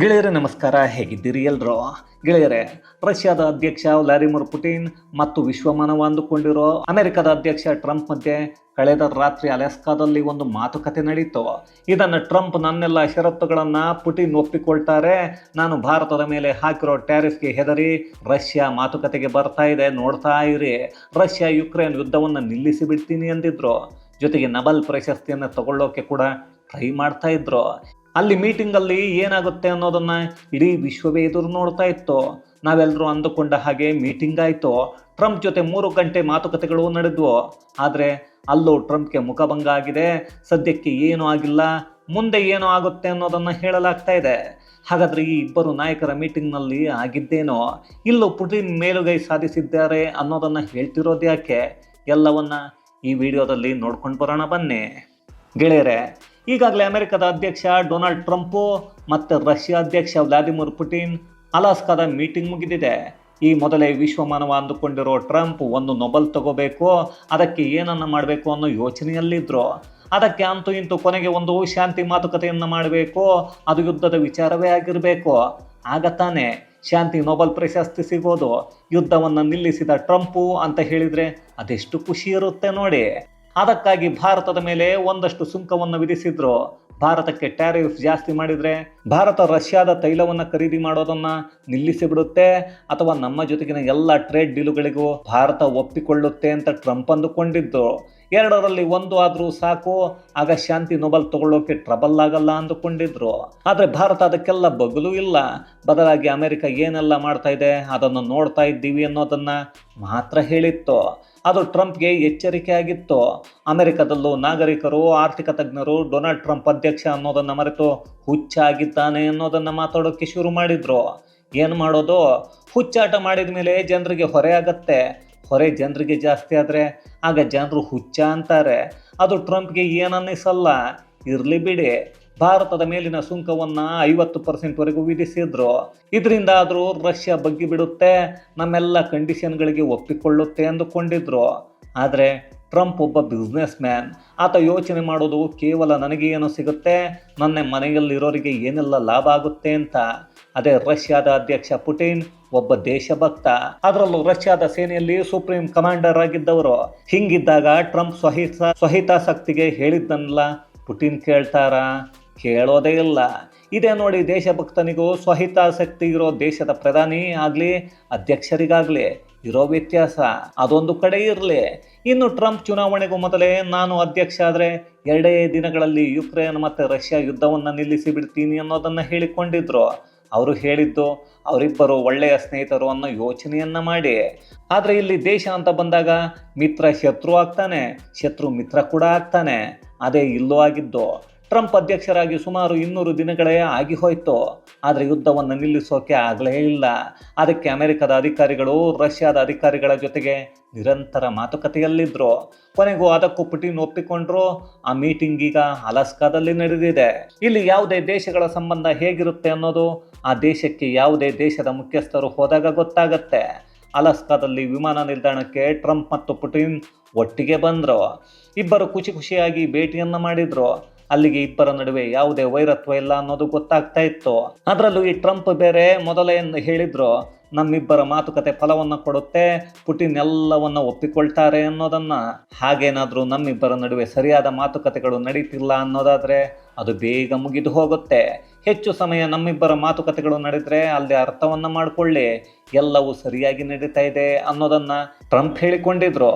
ಗೆಳೆಯರೇ, ನಮಸ್ಕಾರ. ಹೇಗಿದ್ದೀರಿ ಎಲ್ರು? ಗೆಳೆಯರೇ, ರಷ್ಯಾದ ಅಧ್ಯಕ್ಷ ವ್ಲಾದಿಮಿರ್ ಪುಟಿನ್ ಮತ್ತು ವಿಶ್ವಮಾನವ ಅಂದುಕೊಂಡಿರೋ ಅಮೆರಿಕದ ಅಧ್ಯಕ್ಷ ಟ್ರಂಪ್ ಮಧ್ಯೆ ಕಳೆದ ರಾತ್ರಿ ಅಲೆಸ್ಕಾದಲ್ಲಿ ಒಂದು ಮಾತುಕತೆ ನಡೀತು. ಇದನ್ನು ಟ್ರಂಪ್ ನನ್ನೆಲ್ಲ ಷರತ್ತುಗಳನ್ನು ಪುಟಿನ್ ಒಪ್ಪಿಕೊಳ್ತಾರೆ. ನಾನು ಭಾರತದ ಮೇಲೆ ಹಾಕಿರೋ ಟ್ಯಾರಿಫ್ಗೆ ಹೆದರಿ ರಷ್ಯಾ ಮಾತುಕತೆಗೆ ಬರ್ತಾ ಇದೆ, ನೋಡ್ತಾ ಇರಿ. ರಷ್ಯಾ ಯುಕ್ರೇನ್ ಯುದ್ಧವನ್ನು ನಿಲ್ಲಿಸಿ ಬಿಡ್ತೀನಿ ಅಂದಿದ್ರು. ಜೊತೆಗೆ ನಬಲ್ ಪ್ರಶಸ್ತಿಯನ್ನು ತಗೊಳ್ಳೋಕೆ ಕೂಡ ಟ್ರೈ ಮಾಡ್ತಾ ಇದ್ರು. ಅಲ್ಲಿ ಮೀಟಿಂಗಲ್ಲಿ ಏನಾಗುತ್ತೆ ಅನ್ನೋದನ್ನ ಇಡೀ ವಿಶ್ವವೇ ಎದುರು ನೋಡ್ತಾ ಇತ್ತು. ನಾವೆಲ್ಲರೂ ಅಂದುಕೊಂಡ ಹಾಗೆ ಮೀಟಿಂಗ್ ಆಯಿತು. ಟ್ರಂಪ್ ಜೊತೆ ಮೂರು ಗಂಟೆ ಮಾತುಕತೆಗಳು ನಡೆದ್ವು. ಆದರೆ ಅಲ್ಲೂ ಟ್ರಂಪ್ಗೆ ಮುಖಭಂಗ ಆಗಿದೆ. ಸದ್ಯಕ್ಕೆ ಏನೂ ಆಗಿಲ್ಲ. ಮುಂದೆ ಏನು ಆಗುತ್ತೆ ಅನ್ನೋದನ್ನು ಹೇಳಲಾಗ್ತಾ ಇದೆ. ಹಾಗಾದರೆ ಈ ಇಬ್ಬರು ನಾಯಕರ ಮೀಟಿಂಗ್ನಲ್ಲಿ ಆಗಿದ್ದೇನೋ? ಇಲ್ಲೂ ಪುಟಿನ್ ಮೇಲುಗೈ ಸಾಧಿಸಿದ್ದಾರೆ ಅನ್ನೋದನ್ನು ಹೇಳ್ತಿರೋದು ಯಾಕೆ ಎಲ್ಲವನ್ನ ಈ ವಿಡಿಯೋದಲ್ಲಿ ನೋಡ್ಕೊಂಡು ಬರೋಣ ಬನ್ನಿ. ಗೆಳೆಯರೆ ಈಗಾಗಲೇ ಅಮೆರಿಕದ ಅಧ್ಯಕ್ಷ ಡೊನಾಲ್ಡ್ ಟ್ರಂಪು ಮತ್ತು ರಷ್ಯಾ ಅಧ್ಯಕ್ಷ ವ್ಲಾದಿಮಿರ್ ಪುಟಿನ್ ಅಲಾಸ್ಕಾದ ಮೀಟಿಂಗ್ ಮುಗಿದಿದೆ. ಈ ಮೊದಲೇ ವಿಶ್ವಮಾನವ ಅಂದುಕೊಂಡಿರೋ ಟ್ರಂಪ್ ಒಂದು ನೊಬೆಲ್ ತಗೋಬೇಕು, ಅದಕ್ಕೆ ಏನನ್ನ ಮಾಡಬೇಕು ಅನ್ನೋ ಯೋಚನೆಯಲ್ಲಿದ್ದರು ಅದಕ್ಕೆ ಅಂತೂ ಇಂತೂ ಕೊನೆಗೆ ಒಂದು ಶಾಂತಿ ಮಾತುಕತೆಯನ್ನು ಮಾಡಬೇಕು, ಅದು ಯುದ್ಧದ ವಿಚಾರವೇ ಆಗಿರಬೇಕು. ಆಗ ತಾನೇ ಶಾಂತಿ ನೊಬಲ್ ಪ್ರಶಸ್ತಿ ಸಿಗೋದು. ಯುದ್ಧವನ್ನು ನಿಲ್ಲಿಸಿದ ಟ್ರಂಪು ಅಂತ ಹೇಳಿದರೆ ಅದೆಷ್ಟು ಖುಷಿ ಇರುತ್ತೆ ನೋಡಿ. ಅದಕ್ಕಾಗಿ ಭಾರತದ ಮೇಲೆ ಒಂದಷ್ಟು ಸುಂಕವನ್ನು ವಿಧಿಸಿದ್ರು. ಭಾರತಕ್ಕೆ ಟ್ಯಾರಿಫ್ ಜಾಸ್ತಿ ಮಾಡಿದರೆ ಭಾರತ ರಷ್ಯಾದ ತೈಲವನ್ನು ಖರೀದಿ ಮಾಡೋದನ್ನು ನಿಲ್ಲಿಸಿ ಬಿಡುತ್ತೆ ಅಥವಾ ನಮ್ಮ ಜೊತೆಗಿನ ಎಲ್ಲ ಟ್ರೇಡ್ ಡೀಲುಗಳಿಗೂ ಭಾರತ ಒಪ್ಪಿಕೊಳ್ಳುತ್ತೆ ಅಂತ ಟ್ರಂಪ್ ಅಂದುಕೊಂಡಿದ್ದು. ಎರಡರಲ್ಲಿ ಒಂದು ಆದರೂ ಸಾಕು. ಆಗ ಶಾಂತಿ ನೊಬಲ್ ತಗೊಳ್ಳೋಕೆ ಟ್ರಬಲ್ ಆಗಲ್ಲ ಅಂದುಕೊಂಡಿದ್ರು. ಆದರೆ ಭಾರತ ಅದಕ್ಕೆಲ್ಲ ಬಗಲು ಇಲ್ಲ. ಬದಲಾಗಿ ಅಮೆರಿಕ ಏನೆಲ್ಲ ಮಾಡ್ತಾ ಇದೆ, ಅದನ್ನು ನೋಡ್ತಾ ಇದ್ದೀವಿ ಅನ್ನೋದನ್ನು ಮಾತ್ರ ಹೇಳಿತ್ತು. ಅದು ಟ್ರಂಪ್ಗೆ ಎಚ್ಚರಿಕೆ ಆಗಿತ್ತು. ಅಮೆರಿಕದಲ್ಲೂ ನಾಗರಿಕರು, ಆರ್ಥಿಕ ತಜ್ಞರು, ಡೊನಾಲ್ಡ್ ಟ್ರಂಪ್ ಅಧ್ಯಕ್ಷ ಅನ್ನೋದನ್ನು ಮರೆತು ಹುಚ್ಚ ಆಗಿದ್ದಾನೆ ಅನ್ನೋದನ್ನು ಮಾತಾಡೋಕ್ಕೆ ಶುರು ಮಾಡಿದರು. ಏನು ಮಾಡೋದು? ಹುಚ್ಚಾಟ ಮಾಡಿದ ಮೇಲೆ ಜನರಿಗೆ ಹೊರೆ ಆಗತ್ತೆ. ಹೊರೆ ಜನರಿಗೆ ಜಾಸ್ತಿ ಆದರೆ ಆಗ ಜನರು ಹುಚ್ಚ ಅಂತಾರೆ. ಅದು ಟ್ರಂಪ್ಗೆ ಏನನ್ನಿಸಲ್ಲ ಇರಲಿ ಬಿಡಿ. ಭಾರತದ ಮೇಲಿನ ಸುಂಕವನ್ನು ಐವತ್ತು ಪರ್ಸೆಂಟ್ವರೆಗೂ ವಿಧಿಸಿದ್ರು. ಇದರಿಂದ ಆದರೂ ರಷ್ಯಾ ಬಗ್ಗಿ ಬಿಡುತ್ತೆ ನಮ್ಮೆಲ್ಲ ಕಂಡೀಷನ್ಗಳಿಗೆ ಒಪ್ಪಿಕೊಳ್ಳುತ್ತೆ ಅಂದುಕೊಂಡಿದ್ರು. ಆದರೆ ಟ್ರಂಪ್ ಒಬ್ಬ ಬಿಸ್ನೆಸ್ ಮ್ಯಾನ್ ಆತ ಯೋಚನೆ ಮಾಡೋದು ಕೇವಲ ನನಗೇನು ಸಿಗುತ್ತೆ? ನನ್ನ ಮನೆಯಲ್ಲಿರೋರಿಗೆ ಏನೆಲ್ಲ ಲಾಭ ಆಗುತ್ತೆ ಅಂತ. ಅದೇ ರಷ್ಯಾದ ಅಧ್ಯಕ್ಷ ಪುಟಿನ್ ಒಬ್ಬ ದೇಶಭಕ್ತ. ಅದರಲ್ಲೂ ರಷ್ಯಾದ ಸೇನೆಯಲ್ಲಿ ಸುಪ್ರೀಂ ಕಮಾಂಡರ್ ಆಗಿದ್ದವರು. ಹಿಂಗಿದ್ದಾಗ ಟ್ರಂಪ್ ಸ್ವಹಿತ, ಸ್ವಹಿತಾಸಕ್ತಿಗೆ ಹೇಳಿದ್ದನ್ನೆಲ್ಲ ಪುಟಿನ್ ಕೇಳ್ತಾರ? ಕೇಳೋದೇ ಇಲ್ಲ. ಇದೇ ನೋಡಿ ದೇಶಭಕ್ತನಿಗೂ ಸ್ವಹಿತಾಸಕ್ತಿ ಇರೋ ದೇಶದ ಪ್ರಧಾನಿ ಆಗಲಿ, ಅಧ್ಯಕ್ಷರಿಗಾಗಲಿ ಇರೋ ವ್ಯತ್ಯಾಸ. ಅದೊಂದು ಕಡೆ ಇರಲಿ. ಇನ್ನು ಟ್ರಂಪ್ ಚುನಾವಣೆಗೂ ಮೊದಲೇ ನಾನು ಅಧ್ಯಕ್ಷ ಆದರೆ ಎರಡೇ ದಿನಗಳಲ್ಲಿ ಯುಕ್ರೇನ್ ಮತ್ತು ರಷ್ಯಾ ಯುದ್ಧವನ್ನು ನಿಲ್ಲಿಸಿ ಬಿಡ್ತೀನಿ ಅನ್ನೋದನ್ನು ಹೇಳಿಕೊಂಡಿದ್ರು. ಅವರು ಹೇಳಿದ್ದು ಅವರಿಬ್ಬರು ಒಳ್ಳೆಯ ಸ್ನೇಹಿತರು ಅನ್ನೋ ಯೋಚನೆಯನ್ನು ಮಾಡಿ. ಆದರೆ ಇಲ್ಲಿ ದೇಶ ಅಂತ ಬಂದಾಗ ಮಿತ್ರ ಶತ್ರು ಆಗ್ತಾನೆ, ಶತ್ರು ಮಿತ್ರ ಕೂಡ ಆಗ್ತಾನೆ. ಅದೇ ಇಲ್ಲೂ ಆಗಿದ್ದು. ಟ್ರಂಪ್ ಅಧ್ಯಕ್ಷರಾಗಿ ಸುಮಾರು ಇನ್ನೂರು ದಿನಗಳೇ ಆಗಿ ಹೋಯಿತು. ಆದರೆ ಯುದ್ಧವನ್ನು ನಿಲ್ಲಿಸೋಕೆ ಆಗಲೇ ಇಲ್ಲ. ಅದಕ್ಕೆ ಅಮೆರಿಕದ ಅಧಿಕಾರಿಗಳು, ರಷ್ಯಾದ ಅಧಿಕಾರಿಗಳ ಜೊತೆಗೆ ನಿರಂತರ ಮಾತುಕತೆಯಲ್ಲಿದ್ದರು ಕೊನೆಗೂ ಅದಕ್ಕೂ ಪುಟಿನ್ ಒಪ್ಪಿಕೊಂಡ್ರು. ಆ ಮೀಟಿಂಗ್ ಈಗ ಅಲಸ್ಕಾದಲ್ಲಿ ನಡೆದಿದೆ. ಇಲ್ಲಿ ಯಾವುದೇ ದೇಶಗಳ ಸಂಬಂಧ ಹೇಗಿರುತ್ತೆ ಅನ್ನೋದು ಆ ದೇಶಕ್ಕೆ ಯಾವುದೇ ದೇಶದ ಮುಖ್ಯಸ್ಥರು ಹೋದಾಗ ಗೊತ್ತಾಗತ್ತೆ. ಅಲಸ್ಕಾದಲ್ಲಿ ವಿಮಾನ ನಿಲ್ದಾಣಕ್ಕೆ ಟ್ರಂಪ್ ಮತ್ತು ಪುಟಿನ್ ಒಟ್ಟಿಗೆ ಬಂದರು. ಇಬ್ಬರು ಖುಷಿ ಖುಷಿಯಾಗಿ ಭೇಟಿಯನ್ನು ಮಾಡಿದ್ರು. ಅಲ್ಲಿಗೆ ಇಬ್ಬರ ನಡುವೆ ಯಾವುದೇ ವೈರತ್ವ ಇಲ್ಲ ಅನ್ನೋದು ಗೊತ್ತಾಗ್ತಾ ಇತ್ತು. ಅದರಲ್ಲೂ ಈ ಟ್ರಂಪ್ ಬೇರೆ ಮೊದಲೇ ಹೇಳಿದ್ರು, ನಮ್ಮಿಬ್ಬರ ಮಾತುಕತೆ ಫಲವನ್ನು ಕೊಡುತ್ತೆ, ಪುಟಿನ್ ಎಲ್ಲವನ್ನ ಒಪ್ಪಿಕೊಳ್ತಾರೆ ಅನ್ನೋದನ್ನ. ಹಾಗೇನಾದ್ರೂ ನಮ್ಮಿಬ್ಬರ ನಡುವೆ ಸರಿಯಾದ ಮಾತುಕತೆಗಳು ನಡೀತಿಲ್ಲ ಅನ್ನೋದಾದ್ರೆ ಅದು ಬೇಗ ಮುಗಿದು ಹೋಗುತ್ತೆ. ಹೆಚ್ಚು ಸಮಯ ನಮ್ಮಿಬ್ಬರ ಮಾತುಕತೆಗಳು ನಡೆದ್ರೆ ಅಲ್ಲಿ ಅರ್ಥವನ್ನ ಮಾಡಿಕೊಳ್ಳಿ, ಎಲ್ಲವೂ ಸರಿಯಾಗಿ ನಡೀತಾ ಇದೆ ಅನ್ನೋದನ್ನ ಟ್ರಂಪ್ ಹೇಳಿಕೊಂಡಿದ್ರು.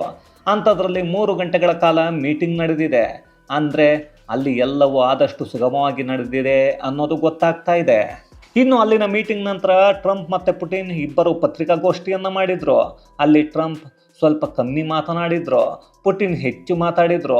ಅಂಥದ್ರಲ್ಲಿ ಮೂರು ಗಂಟೆಗಳ ಕಾಲ ಮೀಟಿಂಗ್ ನಡೆದಿದೆ. ಅಂದರೆ ಅಲ್ಲಿ ಎಲ್ಲವೂ ಆದಷ್ಟು ಸುಗಮವಾಗಿ ನಡೆದಿದೆ ಅನ್ನೋದು ಗೊತ್ತಾಗ್ತಾ ಇದೆ. ಇನ್ನು ಅಲ್ಲಿನ ಮೀಟಿಂಗ್ ನಂತರ ಟ್ರಂಪ್ ಮತ್ತು ಪುಟಿನ್ ಇಬ್ಬರು ಪತ್ರಿಕಾಗೋಷ್ಠಿಯನ್ನು ಮಾಡಿದ್ರು. ಅಲ್ಲಿ ಟ್ರಂಪ್ ಸ್ವಲ್ಪ ಕಮ್ಮಿ ಮಾತನಾಡಿದ್ರು, ಪುಟಿನ್ ಹೆಚ್ಚು ಮಾತಾಡಿದ್ರು.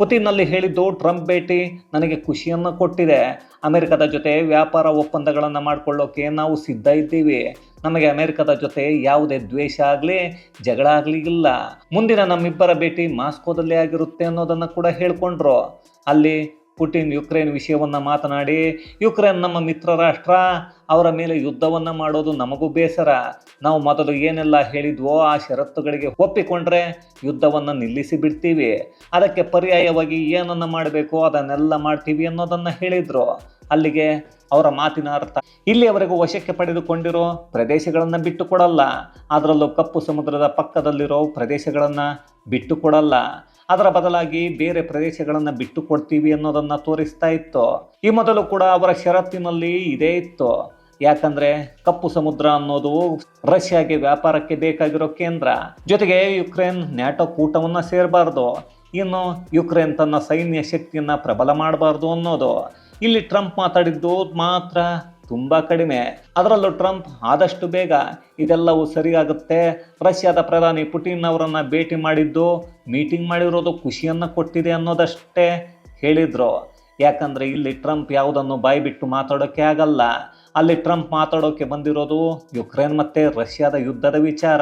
ಪುಟಿನ್ನಲ್ಲಿ ಹೇಳಿದ್ದು, ಟ್ರಂಪ್ ಭೇಟಿ ನನಗೆ ಖುಷಿಯನ್ನು ಕೊಟ್ಟಿದೆ. ಅಮೆರಿಕದ ಜೊತೆ ವ್ಯಾಪಾರ ಒಪ್ಪಂದಗಳನ್ನು ಮಾಡಿಕೊಳ್ಳೋಕೆ ನಾವು ಸಿದ್ಧ ಇದ್ದೀವಿ. ನಮಗೆ ಅಮೆರಿಕದ ಜೊತೆ ಯಾವುದೇ ದ್ವೇಷ ಆಗಲಿ, ಜಗಳ ಆಗಲಿ ಇಲ್ಲ. ಮುಂದಿನ ನಮ್ಮಿಬ್ಬರ ಭೇಟಿ ಮಾಸ್ಕೋದಲ್ಲಿ ಆಗಿರುತ್ತೆ ಅನ್ನೋದನ್ನು ಕೂಡ ಹೇಳ್ಕೊಂಡ್ರು. ಅಲ್ಲಿ ಪುಟಿನ್ ಯುಕ್ರೇನ್ ವಿಷಯವನ್ನು ಮಾತನಾಡಿ, ಯುಕ್ರೇನ್ ನಮ್ಮ ಮಿತ್ರ ರಾಷ್ಟ್ರ. ಅವರ ಮೇಲೆ ಯುದ್ಧವನ್ನು ಮಾಡೋದು ನಮಗೂ ಬೇಸರ. ನಾವು ಮೊದಲು ಏನೆಲ್ಲ ಹೇಳಿದ್ವೋ ಆ ಷರತ್ತುಗಳಿಗೆ ಒಪ್ಪಿಕೊಂಡ್ರೆ ಯುದ್ಧವನ್ನು ನಿಲ್ಲಿಸಿ ಬಿಡ್ತೀವಿ. ಅದಕ್ಕೆ ಪರ್ಯಾಯವಾಗಿ ಏನನ್ನು ಮಾಡಬೇಕು ಅದನ್ನೆಲ್ಲ ಮಾಡ್ತೀವಿ ಅನ್ನೋದನ್ನು ಹೇಳಿದರು. ಅಲ್ಲಿಗೆ ಅವರ ಮಾತಿನ ಅರ್ಥ, ಇಲ್ಲಿಯವರೆಗೂ ವಶಕ್ಕೆ ಪಡೆದುಕೊಂಡಿರೋ ಪ್ರದೇಶಗಳನ್ನು ಬಿಟ್ಟು ಕೊಡಲ್ಲ ಅದರಲ್ಲೂ ಕಪ್ಪು ಸಮುದ್ರದ ಪಕ್ಕದಲ್ಲಿರೋ ಪ್ರದೇಶಗಳನ್ನು ಬಿಟ್ಟು ಕೊಡಲ್ಲ ಅದರ ಬದಲಾಗಿ ಬೇರೆ ಪ್ರದೇಶಗಳನ್ನು ಬಿಟ್ಟು ಕೊಡ್ತೀವಿ ಅನ್ನೋದನ್ನ ತೋರಿಸ್ತಾ ಇತ್ತು. ಈ ಮೊದಲು ಕೂಡ ಅವರ ಷರತ್ತಿನಲ್ಲಿ ಇದೇ ಇತ್ತು. ಯಾಕಂದ್ರೆ ಕಪ್ಪು ಸಮುದ್ರ ಅನ್ನೋದು ರಷ್ಯಾಗೆ ವ್ಯಾಪಾರಕ್ಕೆ ಬೇಕಾಗಿರೋ ಕೇಂದ್ರ. ಜೊತೆಗೆ ಯುಕ್ರೇನ್ ನ್ಯಾಟೋ ಕೂಟವನ್ನ ಸೇರಬಾರ್ದು. ಇನ್ನು ಯುಕ್ರೇನ್ ತನ್ನ ಸೈನ್ಯ ಶಕ್ತಿಯನ್ನ ಪ್ರಬಲ ಮಾಡಬಾರ್ದು ಅನ್ನೋದು. ಇಲ್ಲಿ ಟ್ರಂಪ್ ಮಾತಾಡಿದ್ದು ಮಾತ್ರ ತುಂಬಾ ಕಡಿಮೆ. ಅದರಲ್ಲೂ ಟ್ರಂಪ್ ಆದಷ್ಟು ಬೇಗ ಇದೆಲ್ಲವೂ ಸರಿಯಾಗುತ್ತೆ. ರಷ್ಯಾದ ಪ್ರಧಾನಿ ಪುಟಿನ್ ಅವರನ್ನು ಭೇಟಿ ಮಾಡಿದ್ದು, ಮೀಟಿಂಗ್ ಮಾಡಿರೋದು ಖುಷಿಯನ್ನ ಕೊಟ್ಟಿದೆ ಅನ್ನೋದಷ್ಟೇ ಹೇಳಿದರು. ಯಾಕಂದ್ರೆ ಇಲ್ಲಿ ಟ್ರಂಪ್ ಯಾವುದನ್ನು ಬಾಯಿ ಬಿಟ್ಟು ಮಾತಾಡೋಕೆ ಆಗಲ್ಲ. ಅಲ್ಲಿ ಟ್ರಂಪ್ ಮಾತಾಡೋಕೆ ಬಂದಿರೋದು ಯುಕ್ರೇನ್ ಮತ್ತೆ ರಷ್ಯಾದ ಯುದ್ಧದ ವಿಚಾರ.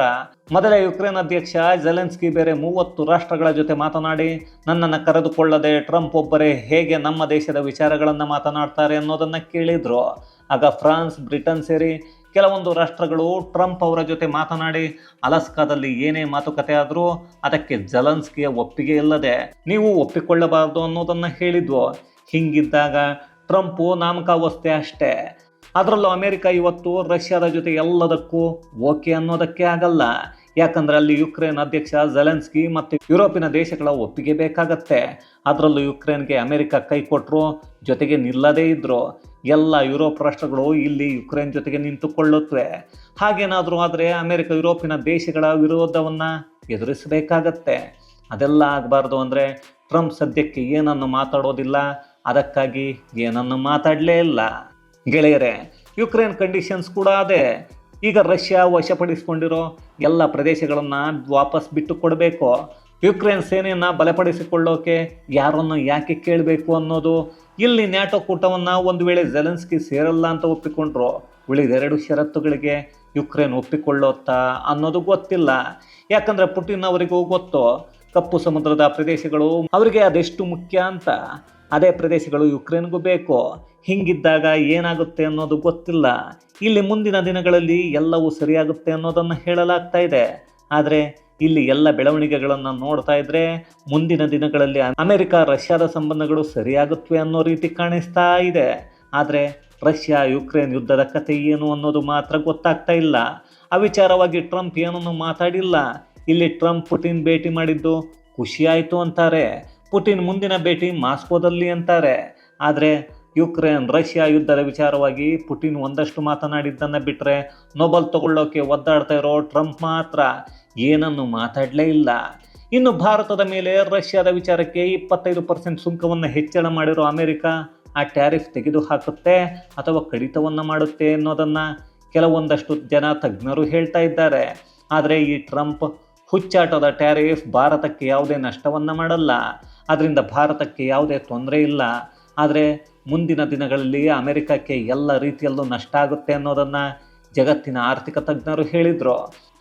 ಮೊದಲೇ ಯುಕ್ರೇನ್ ಅಧ್ಯಕ್ಷ ಜೆಲೆನ್ಸ್ಕಿ ಬೇರೆ ಮೂವತ್ತು ರಾಷ್ಟ್ರಗಳ ಜೊತೆ ಮಾತನಾಡಿ, ನನ್ನನ್ನು ಕರೆದುಕೊಳ್ಳದೆ ಟ್ರಂಪ್ ಒಬ್ಬರೇ ಹೇಗೆ ನಮ್ಮ ದೇಶದ ವಿಚಾರಗಳನ್ನು ಮಾತನಾಡ್ತಾರೆ ಅನ್ನೋದನ್ನು ಕೇಳಿದ್ರು. ಆಗ ಫ್ರಾನ್ಸ್, ಬ್ರಿಟನ್ ಸೇರಿ ಕೆಲವೊಂದು ರಾಷ್ಟ್ರಗಳು ಟ್ರಂಪ್ ಅವರ ಜೊತೆ ಮಾತನಾಡಿ, ಅಲಸ್ಕಾದಲ್ಲಿ ಏನೇ ಮಾತುಕತೆ ಆದರೂ ಅದಕ್ಕೆ ಜಲನ್ಸ್ಕಿಯ ಒಪ್ಪಿಗೆ ಇಲ್ಲದೆ ನೀವು ಒಪ್ಪಿಕೊಳ್ಳಬಾರದು ಅನ್ನೋದನ್ನು ಹೇಳಿದ್ವು. ಹಿಂಗಿದ್ದಾಗ ಟ್ರಂಪು ನಾಮಕಾವಸ್ಥೆ ಅಷ್ಟೇ. ಅದರಲ್ಲೂ ಅಮೆರಿಕ ಇವತ್ತು ರಷ್ಯಾದ ಜೊತೆ ಎಲ್ಲದಕ್ಕೂ ಓಕೆ ಅನ್ನೋದಕ್ಕೆ ಆಗಲ್ಲ. ಯಾಕಂದರೆ ಅಲ್ಲಿ ಯುಕ್ರೇನ್ ಅಧ್ಯಕ್ಷ ಜೆಲೆನ್ಸ್ಕಿ ಮತ್ತು ಯುರೋಪಿನ ದೇಶಗಳ ಒಪ್ಪಿಗೆ ಬೇಕಾಗತ್ತೆ. ಅದರಲ್ಲೂ ಯುಕ್ರೇನ್ಗೆ ಅಮೆರಿಕ ಕೈ ಕೊಟ್ಟರು ಜೊತೆಗೆ ನಿಲ್ಲದೇ ಇದ್ರು. ಎಲ್ಲ ಯುರೋಪ್ ರಾಷ್ಟ್ರಗಳು ಇಲ್ಲಿ ಯುಕ್ರೇನ್ ಜೊತೆಗೆ ನಿಂತುಕೊಳ್ಳುತ್ತವೆ. ಹಾಗೇನಾದರೂ ಆದರೆ ಅಮೆರಿಕ ಯುರೋಪಿನ ದೇಶಗಳ ವಿರೋಧವನ್ನು ಎದುರಿಸಬೇಕಾಗತ್ತೆ. ಅದೆಲ್ಲ ಆಗಬಾರ್ದು ಅಂದರೆ ಟ್ರಂಪ್ ಸದ್ಯಕ್ಕೆ ಏನನ್ನು ಮಾತಾಡೋದಿಲ್ಲ, ಅದಕ್ಕಾಗಿ ಏನನ್ನು ಮಾತಾಡಲೇ ಇಲ್ಲ. ಗೆಳೆಯರೆ, ಯುಕ್ರೇನ್ ಕಂಡೀಷನ್ಸ್ ಕೂಡ ಅದೇ. ಈಗ ರಷ್ಯಾ ವಶಪಡಿಸಿಕೊಂಡಿರೋ ಎಲ್ಲ ಪ್ರದೇಶಗಳನ್ನು ವಾಪಸ್ ಬಿಟ್ಟು ಕೊಡಬೇಕು ಯುಕ್ರೇನ್ ಸೇನೆಯನ್ನು ಬಲಪಡಿಸಿಕೊಳ್ಳೋಕೆ ಯಾರನ್ನು ಯಾಕೆ ಕೇಳಬೇಕು ಅನ್ನೋದು, ಇಲ್ಲಿ ನ್ಯಾಟೋ ಕೂಟವನ್ನು ಒಂದು ವೇಳೆ ಜೆಲೆನ್ಸ್ಕಿ ಸೇರಲ್ಲ ಅಂತ ಒಪ್ಪಿಕೊಂಡ್ರು ಉಳಿದೆರಡು ಷರತ್ತುಗಳಿಗೆ ಯುಕ್ರೇನ್ ಒಪ್ಪಿಕೊಳ್ಳೋತ್ತಾ ಅನ್ನೋದು ಗೊತ್ತಿಲ್ಲ. ಯಾಕಂದರೆ ಪುಟಿನ್ ಅವರಿಗೂ ಗೊತ್ತು, ಕಪ್ಪು ಸಮುದ್ರದ ಪ್ರದೇಶಗಳು ಅವರಿಗೆ ಅದೆಷ್ಟು ಮುಖ್ಯ ಅಂತ. ಅದೇ ಪ್ರದೇಶಗಳು ಯುಕ್ರೇನ್ಗೂ ಬೇಕು, ಹಿಂಗಿದ್ದಾಗ ಏನಾಗುತ್ತೆ ಅನ್ನೋದು ಗೊತ್ತಿಲ್ಲ. ಇಲ್ಲಿ ಮುಂದಿನ ದಿನಗಳಲ್ಲಿ ಎಲ್ಲವೂ ಸರಿಯಾಗುತ್ತೆ ಅನ್ನೋದನ್ನು ಹೇಳಲಾಗ್ತಾ ಇದೆ. ಆದರೆ ಇಲ್ಲಿ ಎಲ್ಲ ಬೆಳವಣಿಗೆಗಳನ್ನು ನೋಡ್ತಾ ಇದ್ರೆ ಮುಂದಿನ ದಿನಗಳಲ್ಲಿ ಅಮೆರಿಕ, ರಷ್ಯಾದ ಸಂಬಂಧಗಳು ಸರಿಯಾಗುತ್ತವೆ ಅನ್ನೋ ರೀತಿ ಕಾಣಿಸ್ತಾ ಇದೆ. ಆದರೆ ರಷ್ಯಾ, ಯುಕ್ರೇನ್ ಯುದ್ಧದ ಕಥೆ ಏನು ಅನ್ನೋದು ಮಾತ್ರ ಗೊತ್ತಾಗ್ತಾ ಇಲ್ಲ. ಅವಿಚಾರವಾಗಿ ಟ್ರಂಪ್ ಏನನ್ನು ಮಾತಾಡಿಲ್ಲ. ಇಲ್ಲಿ ಟ್ರಂಪ್ ಪುಟಿನ್ ಭೇಟಿ ಮಾಡಿದ್ದು ಖುಷಿಯಾಯಿತು ಅಂತಾರೆ. ಪುಟಿನ್ ಮುಂದಿನ ಭೇಟಿ ಮಾಸ್ಕೋದಲ್ಲಿ ಅಂತಾರೆ. ಆದರೆ ಯುಕ್ರೇನ್ ರಷ್ಯಾ ಯುದ್ಧದ ವಿಚಾರವಾಗಿ ಪುಟಿನ್ ಒಂದಷ್ಟು ಮಾತನಾಡಿದ್ದನ್ನು ಬಿಟ್ಟರೆ ನೊಬಲ್ ತಗೊಳ್ಳೋಕೆ ಒದ್ದಾಡ್ತಾ ಇರೋ ಟ್ರಂಪ್ ಮಾತ್ರ ಏನನ್ನು ಮಾತಾಡಲೇ ಇಲ್ಲ. ಇನ್ನು ಭಾರತದ ಮೇಲೆ ರಷ್ಯಾದ ವಿಚಾರಕ್ಕೆ ಇಪ್ಪತ್ತೈದು ಪರ್ಸೆಂಟ್ ಸುಂಕವನ್ನು ಹೆಚ್ಚಳ ಮಾಡಿರೋ ಅಮೆರಿಕ ಆ ಟ್ಯಾರಿಫ್ ತೆಗೆದು ಹಾಕುತ್ತೆ ಅಥವಾ ಕಡಿತವನ್ನು ಮಾಡುತ್ತೆ ಅನ್ನೋದನ್ನು ಕೆಲವೊಂದಷ್ಟು ಜನ ತಜ್ಞರು ಹೇಳ್ತಾ ಇದ್ದಾರೆ. ಆದರೆ ಈ ಟ್ರಂಪ್ ಹುಚ್ಚಾಟದ ಟ್ಯಾರಿಫ್ ಭಾರತಕ್ಕೆ ಯಾವುದೇ ನಷ್ಟವನ್ನು ಮಾಡಲ್ಲ. ಅದರಿಂದ ಭಾರತಕ್ಕೆ ಯಾವುದೇ ತೊಂದರೆ ಇಲ್ಲ. ಆದರೆ ಮುಂದಿನ ದಿನಗಳಲ್ಲಿ ಅಮೆರಿಕಕ್ಕೆ ಎಲ್ಲ ರೀತಿಯಲ್ಲೂ ನಷ್ಟ ಆಗುತ್ತೆ ಅನ್ನೋದನ್ನು ಜಗತ್ತಿನ ಆರ್ಥಿಕ ತಜ್ಞರು ಹೇಳಿದರು.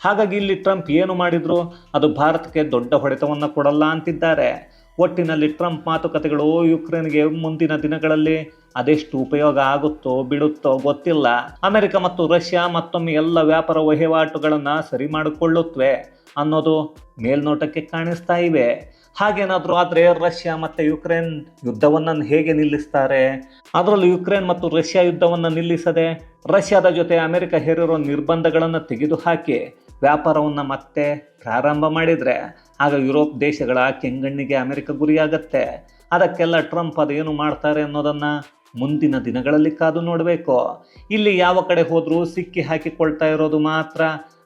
ಹಾಗಾಗಿ ಇಲ್ಲಿ ಟ್ರಂಪ್ ಏನು ಮಾಡಿದ್ರು? ಅದು ಭಾರತಕ್ಕೆ ದೊಡ್ಡ ಹೊಡೆತವನ್ನು ಕೊಡಲ್ಲ ಅಂತಿದ್ದಾರೆ. ಒಟ್ಟಿನಲ್ಲಿ ಟ್ರಂಪ್ ಮಾತುಕತೆಗಳು ಯುಕ್ರೇನ್ಗೆ ಮುಂದಿನ ದಿನಗಳಲ್ಲಿ ಅದೆಷ್ಟು ಉಪಯೋಗ ಆಗುತ್ತೋ ಬಿಡುತ್ತೋ ಗೊತ್ತಿಲ್ಲ. ಅಮೆರಿಕ ಮತ್ತು ರಷ್ಯಾ ಮತ್ತೊಮ್ಮೆ ಎಲ್ಲ ವ್ಯಾಪಾರ ವಹಿವಾಟುಗಳನ್ನು ಸರಿ ಮಾಡಿಕೊಳ್ಳುತ್ತವೆ ಅನ್ನೋದು ಮೇಲ್ನೋಟಕ್ಕೆ ಕಾಣಿಸ್ತಾ ಇವೆ. ಹಾಗೇನಾದರೂ ಆದರೆ ರಷ್ಯಾ ಮತ್ತು ಯುಕ್ರೇನ್ ಯುದ್ಧವನ್ನು ಹೇಗೆ ನಿಲ್ಲಿಸ್ತಾರೆ? ಅದರಲ್ಲೂ ಯುಕ್ರೇನ್ ಮತ್ತು ರಷ್ಯಾ ಯುದ್ಧವನ್ನು ನಿಲ್ಲಿಸದೆ ರಷ್ಯಾದ ಜೊತೆ ಅಮೆರಿಕ ಹೇರಿರೋ ನಿರ್ಬಂಧಗಳನ್ನು ತೆಗೆದುಹಾಕಿ ವ್ಯಾಪಾರವನ್ನು ಮತ್ತೆ ಪ್ರಾರಂಭ ಮಾಡಿದರೆ ಆಗ ಯುರೋಪ್ ದೇಶಗಳ ಕೆಂಗಣ್ಣಿಗೆ ಅಮೆರಿಕ ಗುರಿಯಾಗತ್ತೆ. ಅದಕ್ಕೆಲ್ಲ ಟ್ರಂಪ್ ಅದೇನು ಮಾಡ್ತಾರೆ ಅನ್ನೋದನ್ನು ಮುಂದಿನ ದಿನಗಳಲ್ಲಿ ಕಾದು ನೋಡಬೇಕು. ಇಲ್ಲಿ ಯಾವ ಕಡೆ ಹೋದರೂ ಸಿಕ್ಕಿ ಹಾಕಿಕೊಳ್ತಾ ಇರೋದು ಮಾತ್ರ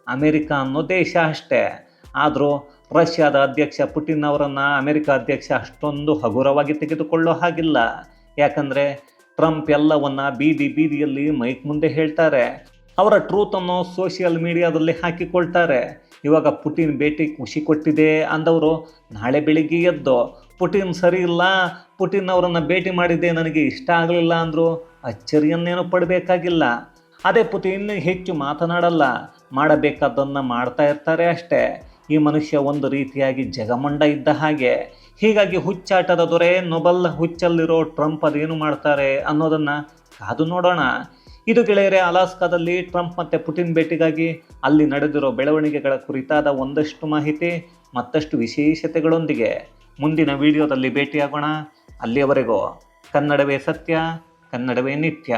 ಅಮೆರಿಕ ಅನ್ನೋ ದೇಶ ಅಷ್ಟೇ. ಆದರೂ ರಷ್ಯಾದ ಅಧ್ಯಕ್ಷ ಪುಟಿನ್ ಅವರನ್ನು ಅಮೆರಿಕ ಅಧ್ಯಕ್ಷ ಅಷ್ಟೊಂದು ಹಗುರವಾಗಿ ತೆಗೆದುಕೊಳ್ಳೋ ಹಾಗಿಲ್ಲ. ಯಾಕಂದರೆ ಟ್ರಂಪ್ ಎಲ್ಲವನ್ನ ಬೀದಿ ಬೀದಿಯಲ್ಲಿ ಮೈಕ್ ಮುಂದೆ ಹೇಳ್ತಾರೆ. ಅವರ ಟ್ರೂತನ್ನು ಸೋಷಿಯಲ್ ಮೀಡಿಯಾದಲ್ಲಿ ಹಾಕಿಕೊಳ್ತಾರೆ. ಇವಾಗ ಪುಟಿನ್ ಭೇಟಿ ಖುಷಿ ಕೊಟ್ಟಿದೆ ಅಂದವರು ನಾಳೆ ಬೆಳಿಗ್ಗೆ ಎದ್ದು, ಪುಟಿನ್ ಸರಿ ಇಲ್ಲ, ಪುಟಿನ್ ಅವರನ್ನು ಭೇಟಿ ಮಾಡಿದ್ದೆ ನನಗೆ ಇಷ್ಟ ಆಗಲಿಲ್ಲ ಅಂದರು ಅಚ್ಚರಿಯನ್ನೇನು ಪಡಬೇಕಾಗಿಲ್ಲ. ಅದೇ ಪುಟಿನ್ ಹೆಚ್ಚು ಮಾತನಾಡಲ್ಲ ಮಾಡಬೇಕಾದ್ದನ್ನು ಮಾಡ್ತಾ ಇರ್ತಾರೆ ಅಷ್ಟೇ. ಈ ಮನುಷ್ಯ ಒಂದು ರೀತಿಯಾಗಿ ಜಗಮಂಡ ಇದ್ದ ಹಾಗೆ, ಹೀಗಾಗಿ ಹುಚ್ಚಾಟದ ದೊರೆ, ನೊಬಲ್ ಹುಚ್ಚಲ್ಲಿರೋ ಟ್ರಂಪ್ ಅದೇನು ಮಾಡ್ತಾರೆ ಅನ್ನೋದನ್ನು ಕಾದು ನೋಡೋಣ. ಇದು ಗೆಳೆಯರೆ, ಅಲಾಸ್ಕಾದಲ್ಲಿ ಟ್ರಂಪ್ ಮತ್ತು ಪುಟಿನ್ ಭೇಟಿಗಾಗಿ ಅಲ್ಲಿ ನಡೆದಿರೋ ಬೆಳವಣಿಗೆಗಳ ಕುರಿತಾದ ಒಂದಷ್ಟು ಮಾಹಿತಿ, ಮತ್ತಷ್ಟು ವಿಶೇಷತೆಗಳೊಂದಿಗೆ ಮುಂದಿನ ವಿಡಿಯೋದಲ್ಲಿ ಭೇಟಿಯಾಗೋಣ. ಅಲ್ಲಿಯವರೆಗೂ ಕನ್ನಡವೇ ಸತ್ಯ, ಕನ್ನಡವೇ ನಿತ್ಯ.